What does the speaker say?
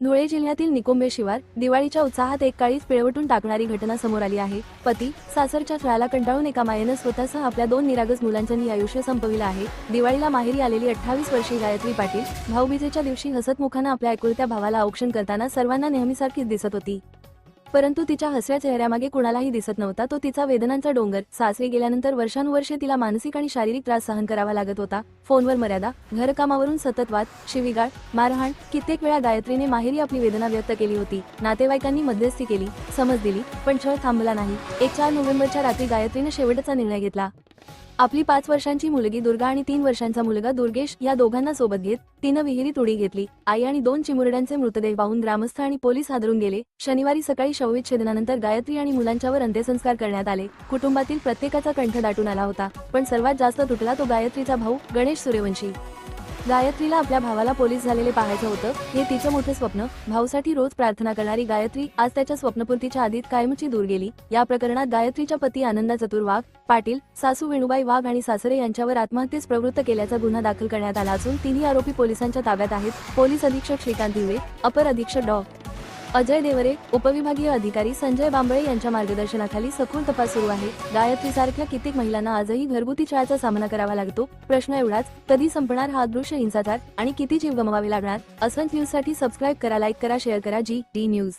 धुळे जिल्ह्यातील निकोंबे शिवार दिवाळीच्या उत्साहात एक काळीच पिळवटून टाकणारी घटना समोर आली आहे. पती सासरच्या छळाला कंटाळून एका मायेनं स्वतःसह आपल्या दोन निरागस मुलांच्यानी आयुष्य संपविलं आहे. दिवाळीला माहेरी आलेली अठ्ठावीस वर्षीय गायत्री पाटील भाऊबीजेच्या दिवशी हसतमुखानं आपल्या एकुलत्या भावाला औक्षण करताना सर्वांना नेहमीसारखीच दिसत होती. परंतु तिच्या हसऱ्या चेहऱ्यामागे कुणालाही दिसत नव्हता. तो तिचा वेदनांचा डोंगर. सासरी गेल्यानंतर वर्षानुवर्षे तिला मानसिक आणि शारीरिक त्रास सहन करावा लागत होता. फोनवर मर्यादा घरकामावरून सतत वाद शिवीगाळ मारहाण कित्येक वेळा गायत्रीने माहेरी आपली वेदना व्यक्त केली होती. नातेवाईकांनी मध्यस्थी केली समज दिली पण छळ थांबला नाही. एक चार नोव्हेंबरच्या रात्री गायत्रीने शेवटचा निर्णय घेतला. आपली पाच वर्षांची मुलगी दुर्गा आणि तीन वर्षांचा मुलगा दुर्गेश या दोघांना सोबत घेत तिनं विहिरीत उडी घेतली. आई आणि दोन चिमुरड्यांचे मृतदेह पाहून ग्रामस्थ आणि पोलीस हादरून गेले. शनिवारी सकाळी शवविच्छेदनानंतर गायत्री आणि मुलांच्यावर अंत्यसंस्कार करण्यात आले. कुटुंबातील प्रत्येकाचा कंठ दाटून आला होता पण सर्वात जास्त तुटला तो गायत्रीचा भाऊ गणेश सूर्यवंशी. गायत्रीला आपल्या भावाला पोलीस झालेले पाहायचं होतं. हे तिचं मोठं स्वप्न. भाऊसाठी रोज प्रार्थना करणारी गायत्री आज त्याच्या स्वप्नपूर्तीच्या आधीत कायमची दूर गेली. या प्रकरणात गायत्रीच्या पती आनंदा चतुर वाघ पाटील सासू वेणुबाई वाघ आणि सासरे यांच्यावर आत्महत्येस प्रवृत्त केल्याचा गुन्हा दाखल करण्यात आला असून तिन्ही आरोपी पोलिसांच्या ताब्यात आहेत. पोलीस अधीक्षक श्रीकांत दिवे अपर अधीक्षक डॉ. अजय देवरे उपविभागीय अधिकारी संजय बांबळे यांच्या मार्गदर्शनाखाली सखोल तपास सुरू आहे. गायत्री सारख्या कित्येक महिलांना आजही घरगुती चहाचा सामना करावा लागतो. प्रश्न एवढाच कधी संपणार हा दृश्य हिंसाचार आणि किती जीव गमवावे लागणार? असंच न्यूजसाठी सबस्क्राईब करा लाईक करा शेअर करा जी डी न्यूज